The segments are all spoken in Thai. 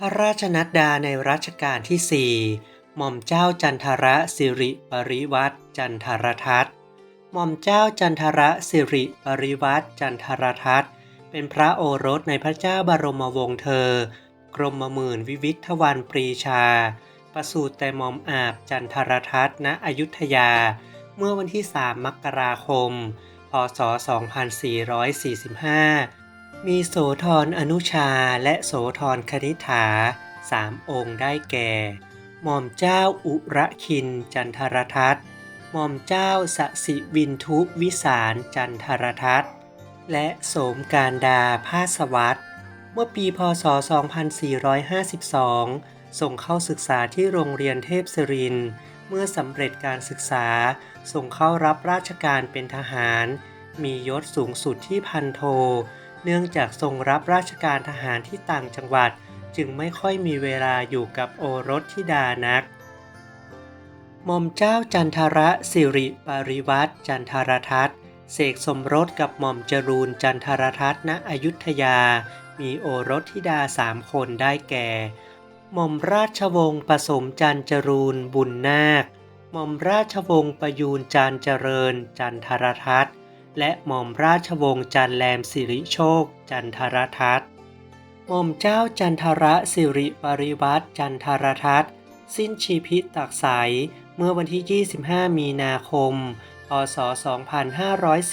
พระราชนัดดาในรัชกาลที่4หม่อมเจ้าจันทระสิริปริวัตรจันทรทัตหม่อมเจ้าจันทระสิริปริวัตรจันทรทัตเป็นพระโอรสในพระเจ้าบรมวงศ์เธอ กรมหมื่นวิวิทวันปรีชา ประสูติแต่หม่อมอาบจันทรทัตณอยุธยา เมื่อวันที่ 3 มกราคม พศ 2445 มีโสธรอนุชาและโสธรคณิษฐาสามองค์ได้แก่ หม่อมเจ้าอุระคินจันทรทัตหม่อมเจ้าสสิวินทุวิสารจันทรทัตและโสมการดาภาสวัตรเมื่อปีพศ 2452 ส่งเข้าศึกษาที่โรงเรียนเทพศริน เมื่อสำเร็จการศึกษา ส่งเข้ารับราชการเป็นทหาร มียศสูงสุดที่พันโท เนื่องจากทรงรับราชการทหารที่ต่างจังหวัด จึงไม่ค่อยมีเวลาอยู่กับโอรสธิดานักหม่อมเจ้าจันทระสิริปริวัตรจันทรทัตเสกสมรสกับหม่อมจรูนจันทรทัตณอยุธยา มีโอรสธิดาสามคนได้แก่ หม่อมราชวงศ์ผสมจันจรูนบุญนาค หม่อมราชวงศ์ประยูนจันเจริญ จันทรทัตน์ และหม่อมราชวงศ์จันแรมสิริโชค จันทรทัตหม่อมเจ้าจันทระสิริปริวัตรจันทรทัตสิ้นชีพิตตักใสเมื่อวันที่ 25 มีนาคม พศ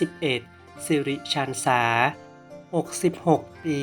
2511 สิริชันษา 66 ปี